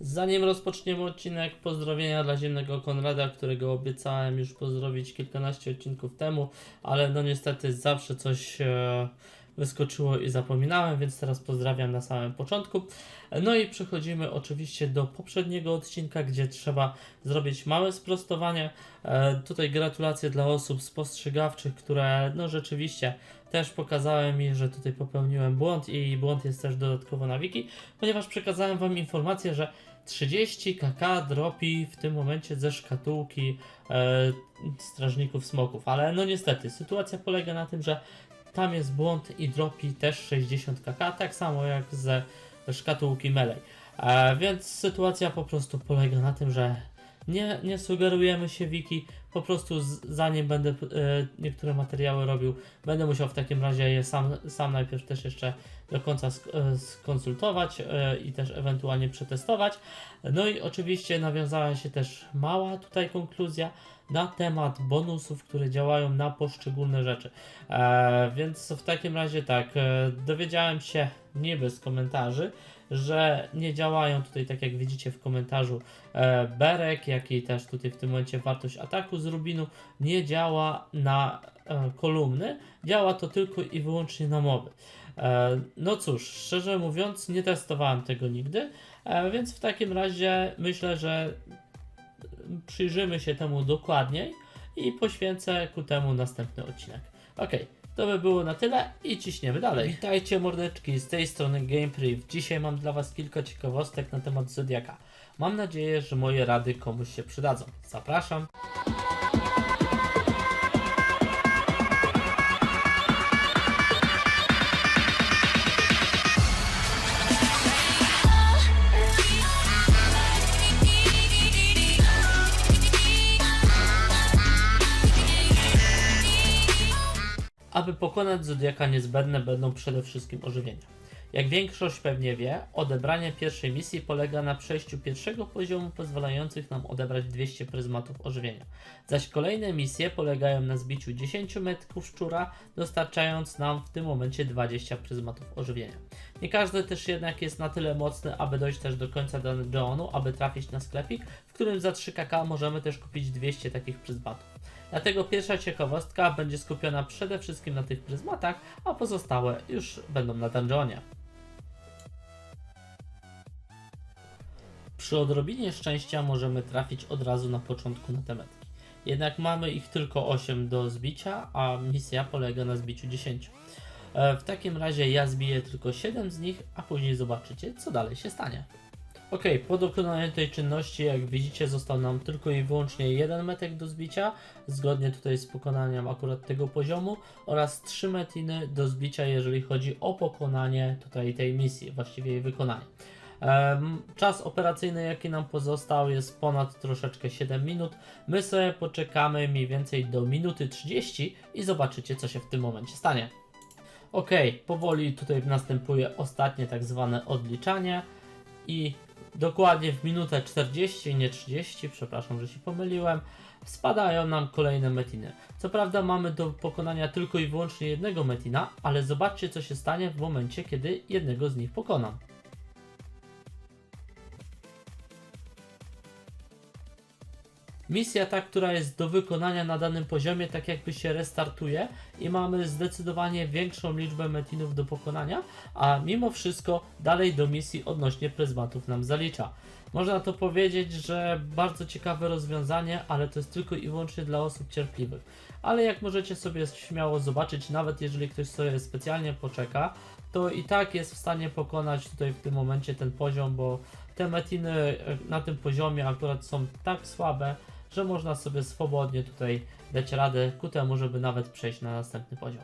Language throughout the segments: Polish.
Zanim rozpoczniemy odcinek, pozdrowienia dla Ziemnego Konrada, którego obiecałem już pozdrowić kilkanaście odcinków temu, ale no niestety zawsze coś e, wyskoczyło i zapominałem, więc teraz pozdrawiam na samym początku. No i przechodzimy oczywiście do poprzedniego odcinka, gdzie trzeba zrobić małe sprostowanie. E, tutaj gratulacje dla osób spostrzegawczych, które no rzeczywiście też pokazały mi, że tutaj popełniłem błąd i błąd jest też dodatkowo na wiki, ponieważ przekazałem wam informację, że 30 kk dropi w tym momencie ze szkatułki e, strażników smoków, ale no niestety sytuacja polega na tym, że tam jest błąd i dropi też 60 kk, tak samo jak ze szkatułki Melee. E, więc sytuacja po prostu polega na tym, że nie, nie sugerujemy się wiki, po prostu z, zanim będę e, niektóre materiały robił, będę musiał w takim razie je sam, sam najpierw też jeszcze do końca sk- e, skonsultować e, i też ewentualnie przetestować. No i oczywiście nawiązała się też mała tutaj konkluzja na temat bonusów, które działają na poszczególne rzeczy. E, więc w takim razie tak, e, dowiedziałem się niby z komentarzy, że nie działają tutaj, tak jak widzicie w komentarzu, e, Berek, jak i też tutaj w tym momencie wartość ataku z Rubinu nie działa na e, kolumny, działa to tylko i wyłącznie na moby. E, no cóż, szczerze mówiąc, nie testowałem tego nigdy, e, więc w takim razie myślę, że przyjrzymy się temu dokładniej i poświęcę ku temu następny odcinek. Ok, to by było na tyle i ciśniemy dalej. Witajcie mordeczki, z tej strony GamePriv. Dzisiaj mam dla Was kilka ciekawostek na temat Zodiaka. Mam nadzieję, że moje rady komuś się przydadzą. Zapraszam. Aby pokonać Zodiaka niezbędne będą przede wszystkim ożywienia. Jak większość pewnie wie, odebranie pierwszej misji polega na przejściu pierwszego poziomu pozwalających nam odebrać 200 pryzmatów ożywienia. Zaś kolejne misje polegają na zbiciu 10 metków szczura, dostarczając nam w tym momencie 20 pryzmatów ożywienia. Nie każdy też jednak jest na tyle mocny, aby dojść też do końca dungeonu, aby trafić na sklepik, w którym za 3 kk możemy też kupić 200 takich pryzmatów. Dlatego pierwsza ciekawostka będzie skupiona przede wszystkim na tych pryzmatach, a pozostałe już będą na dungeonie. Przy odrobinie szczęścia możemy trafić od razu na początku na te metki. Jednak mamy ich tylko 8 do zbicia, a misja polega na zbiciu 10. E, W takim razie ja zbiję tylko 7 z nich, a później zobaczycie, co dalej się stanie. Ok, po dokonaniu tej czynności, jak widzicie, został nam tylko i wyłącznie jeden metek do zbicia, zgodnie tutaj z pokonaniem akurat tego poziomu, oraz 3 metiny do zbicia, jeżeli chodzi o pokonanie tutaj tej misji, właściwie jej wykonanie. Czas operacyjny, jaki nam pozostał, jest ponad troszeczkę 7 minut. My sobie poczekamy mniej więcej do minuty 30 i zobaczycie, co się w tym momencie stanie. Ok, powoli tutaj następuje ostatnie tak zwane odliczanie i dokładnie w minutę 40, nie 30, przepraszam, że się pomyliłem, spadają nam kolejne metiny. Co prawda mamy do pokonania tylko i wyłącznie jednego metina, ale zobaczcie co się stanie w momencie, kiedy jednego z nich pokonam. Misja ta, która jest do wykonania na danym poziomie, tak jakby się restartuje i mamy zdecydowanie większą liczbę metinów do pokonania, a mimo wszystko dalej do misji odnośnie pryzmatów nam zalicza. Można to powiedzieć, że bardzo ciekawe rozwiązanie, ale to jest tylko i wyłącznie dla osób cierpliwych. Ale jak możecie sobie śmiało zobaczyć, nawet jeżeli ktoś sobie specjalnie poczeka, to i tak jest w stanie pokonać tutaj w tym momencie ten poziom, bo te metiny e, na tym poziomie akurat są tak słabe, że można sobie swobodnie tutaj dać radę ku temu, żeby nawet przejść na następny poziom.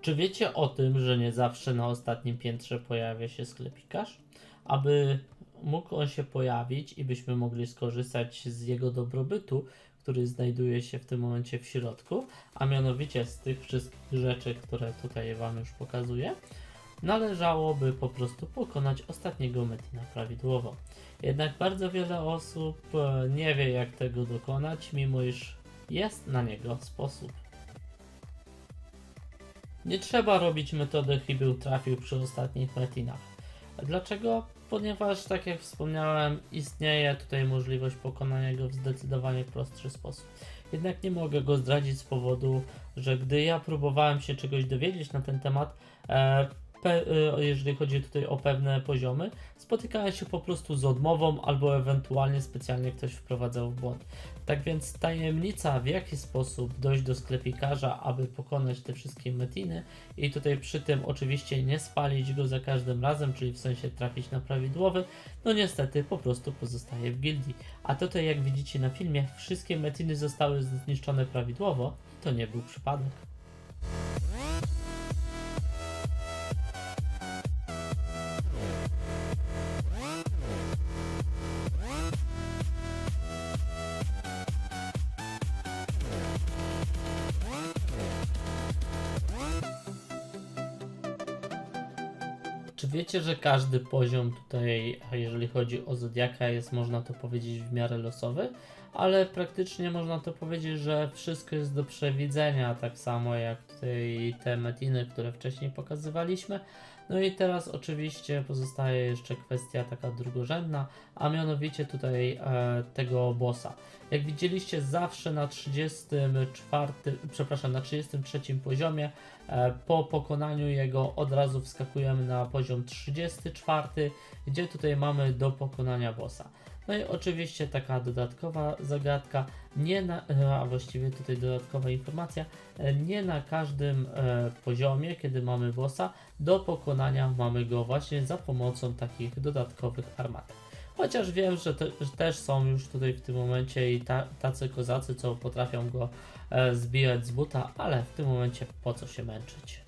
Czy wiecie o tym, że nie zawsze na ostatnim piętrze pojawia się sklepikarz? Aby mógł on się pojawić i byśmy mogli skorzystać z jego dobrobytu, który znajduje się w tym momencie w środku, a mianowicie z tych wszystkich rzeczy, które tutaj Wam już pokazuję, należałoby po prostu pokonać ostatniego Metina prawidłowo. Jednak bardzo wiele osób e, nie wie jak tego dokonać, mimo iż jest na niego sposób. Nie trzeba robić metody chybił trafił przy ostatnich metinach. Dlaczego? Ponieważ, tak jak wspomniałem, istnieje tutaj możliwość pokonania go w zdecydowanie prostszy sposób. Jednak nie mogę go zdradzić z powodu, że gdy ja próbowałem się czegoś dowiedzieć na ten temat, e, jeżeli chodzi tutaj o pewne poziomy, spotykałem się po prostu z odmową albo ewentualnie specjalnie ktoś wprowadzał w błąd. Tak więc tajemnica, w jaki sposób dojść do sklepikarza, aby pokonać te wszystkie metiny i tutaj przy tym oczywiście nie spalić go za każdym razem, czyli w sensie trafić na prawidłowy, no niestety po prostu pozostaje w gildii. A tutaj jak widzicie na filmie, wszystkie metiny zostały zniszczone prawidłowo i to nie był przypadek. Czy wiecie, że każdy poziom tutaj, jeżeli chodzi o Zodiaka, jest można to powiedzieć w miarę losowy, ale praktycznie można to powiedzieć, że wszystko jest do przewidzenia, tak samo jak tutaj te metiny, które wcześniej pokazywaliśmy. No i teraz oczywiście pozostaje jeszcze kwestia taka drugorzędna, a mianowicie tutaj e, tego bossa. Jak widzieliście zawsze na 34, przepraszam, na 33 poziomie E, Po pokonaniu jego od razu wskakujemy na poziom 34, gdzie tutaj mamy do pokonania bossa. No i oczywiście taka dodatkowa zagadka, nie na, e, a właściwie tutaj dodatkowa informacja, e, nie na każdym e, poziomie, kiedy mamy bossa, do pokonania mamy go właśnie za pomocą takich dodatkowych armatek. Chociaż wiem, że, te, że też są już tutaj w tym momencie i ta, tacy kozacy, co potrafią go e, zbijać z buta, ale w tym momencie po co się męczyć.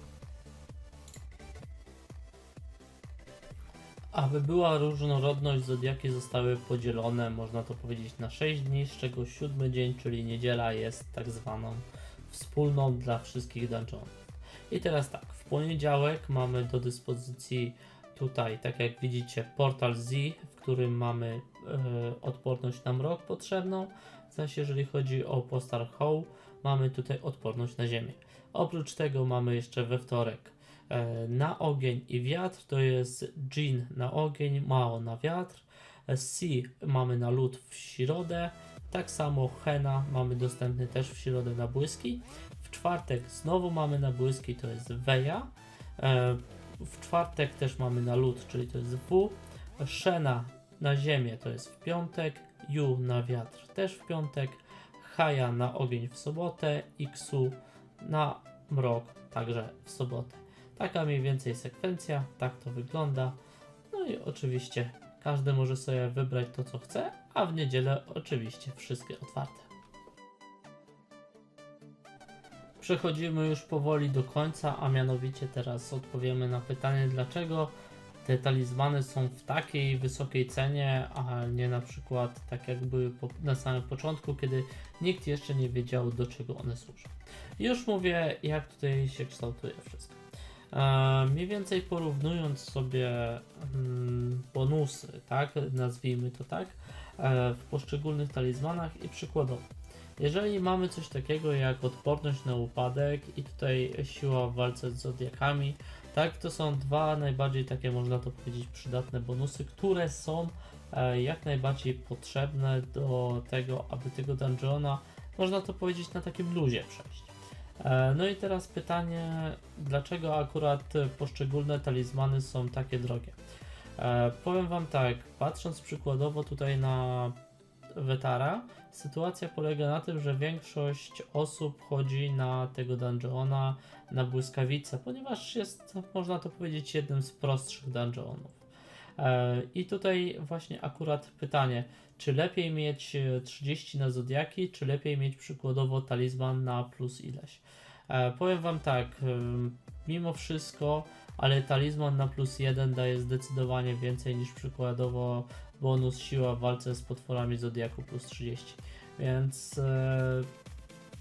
Aby była różnorodność, zodiaki zostały podzielone, można to powiedzieć, na 6 dni, z czego siódmy dzień, czyli niedziela, jest tak zwaną wspólną dla wszystkich dungeonów. I teraz tak, w poniedziałek mamy do dyspozycji tutaj, tak jak widzicie, portal Z, w którym mamy e, odporność na mrok potrzebną, zaś jeżeli chodzi o postar Hoł, mamy tutaj odporność na ziemię. Oprócz tego mamy jeszcze we wtorek na ogień i wiatr, to jest Jin na ogień, Mao na wiatr, e, Si mamy na lód w środę, tak samo Hena mamy dostępny też w środę na błyski. W czwartek znowu mamy na błyski, to jest Weja. E, w czwartek też mamy na lód, czyli to jest W. Shena na ziemię to jest w piątek. Yu na wiatr też w piątek. Haja na ogień w sobotę. Xu na mrok także w sobotę. Taka mniej więcej sekwencja, tak to wygląda. No i oczywiście każdy może sobie wybrać to co chce, a w niedzielę oczywiście wszystkie otwarte. Przechodzimy już powoli do końca, a mianowicie teraz odpowiemy na pytanie, dlaczego te talizmany są w takiej wysokiej cenie, a nie na przykład tak jak były na samym początku, kiedy nikt jeszcze nie wiedział do czego one służą. Już mówię, jak tutaj się kształtuje wszystko. E, mniej więcej porównując sobie mm, bonusy, tak, nazwijmy to tak, e, w poszczególnych talizmanach i przykładowo. Jeżeli mamy coś takiego jak odporność na upadek i tutaj siła w walce z zodiakami, tak, to są dwa najbardziej takie, można to powiedzieć, przydatne bonusy, które są e, jak najbardziej potrzebne do tego, aby tego dungeona, można to powiedzieć, na takim luzie przejść. E, no i teraz pytanie, dlaczego akurat poszczególne talizmany są takie drogie? E, powiem Wam tak, patrząc przykładowo tutaj na Wetara, sytuacja polega na tym, że większość osób chodzi na tego dungeona na błyskawice, ponieważ jest, można to powiedzieć, jednym z prostszych dungeonów. E, I tutaj właśnie akurat pytanie, czy lepiej mieć e, 30 na zodiaki, czy lepiej mieć przykładowo talizman na plus ileś? E, powiem Wam tak, mimo wszystko, ale talizman na plus 1 daje zdecydowanie więcej niż przykładowo bonus siła w walce z potworami Zodiaku plus 30. Więc e,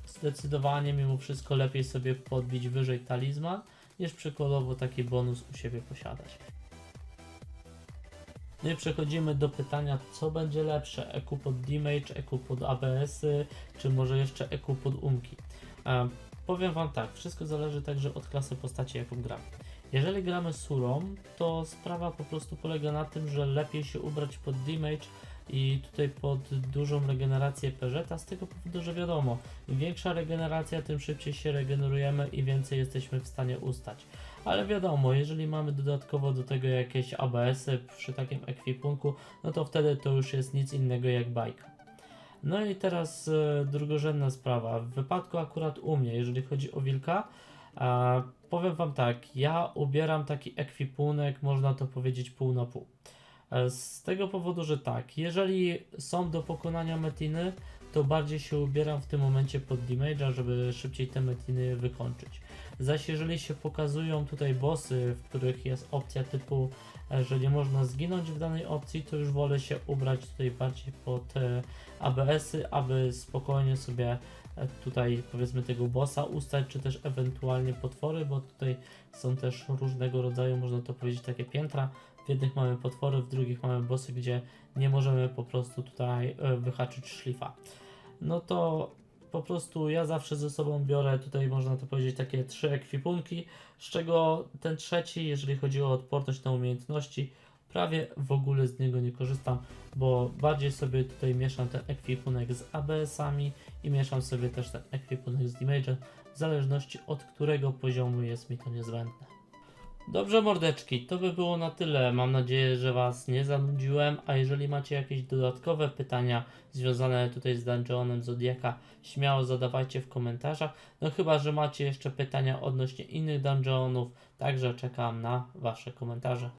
zdecydowanie mimo wszystko lepiej sobie podbić wyżej talizman, niż przykładowo taki bonus u siebie posiadać. No i przechodzimy do pytania, co będzie lepsze, EQ pod damage, EQ pod ABS-y, czy może jeszcze EQ pod umki. E, powiem Wam tak, wszystko zależy także od klasy postaci, jaką gramy. Jeżeli gramy surą, to sprawa po prostu polega na tym, że lepiej się ubrać pod damage i tutaj pod dużą regenerację Peżeta, z tego powodu, że wiadomo, im większa regeneracja, tym szybciej się regenerujemy i więcej jesteśmy w stanie ustać. Ale wiadomo, jeżeli mamy dodatkowo do tego jakieś ABS-y przy takim ekwipunku, no to wtedy to już jest nic innego jak bajka. No i teraz e, drugorzędna sprawa. W wypadku akurat u mnie, jeżeli chodzi o wilka, e, powiem wam tak, ja ubieram taki ekwipunek, można to powiedzieć pół na pół. E, z tego powodu, że tak, jeżeli są do pokonania metiny, to bardziej się ubieram w tym momencie pod damage'a, żeby szybciej te metiny wykończyć. Zaś jeżeli się pokazują tutaj bossy, w których jest opcja typu, e, że nie można zginąć w danej opcji, to już wolę się ubrać tutaj bardziej pod e, ABS-y, aby spokojnie sobie e, tutaj powiedzmy tego bossa ustać, czy też ewentualnie potwory, bo tutaj są też różnego rodzaju, można to powiedzieć, takie piętra. W jednych mamy potwory, w drugich mamy bossy, gdzie nie możemy po prostu tutaj e, wyhaczyć szlifa. No to po prostu ja zawsze ze sobą biorę tutaj można to powiedzieć takie trzy ekwipunki, z czego ten trzeci, jeżeli chodzi o odporność na umiejętności, prawie w ogóle z niego nie korzystam, bo bardziej sobie tutaj mieszam ten ekwipunek z ABS-ami i mieszam sobie też ten ekwipunek z damage'em, w zależności od którego poziomu jest mi to niezbędne. Dobrze mordeczki, to by było na tyle. Mam nadzieję, że Was nie zanudziłem, a jeżeli macie jakieś dodatkowe pytania związane tutaj z Dungeonem Zodiaka, śmiało zadawajcie w komentarzach. No chyba, że macie jeszcze pytania odnośnie innych dungeonów, także czekam na Wasze komentarze.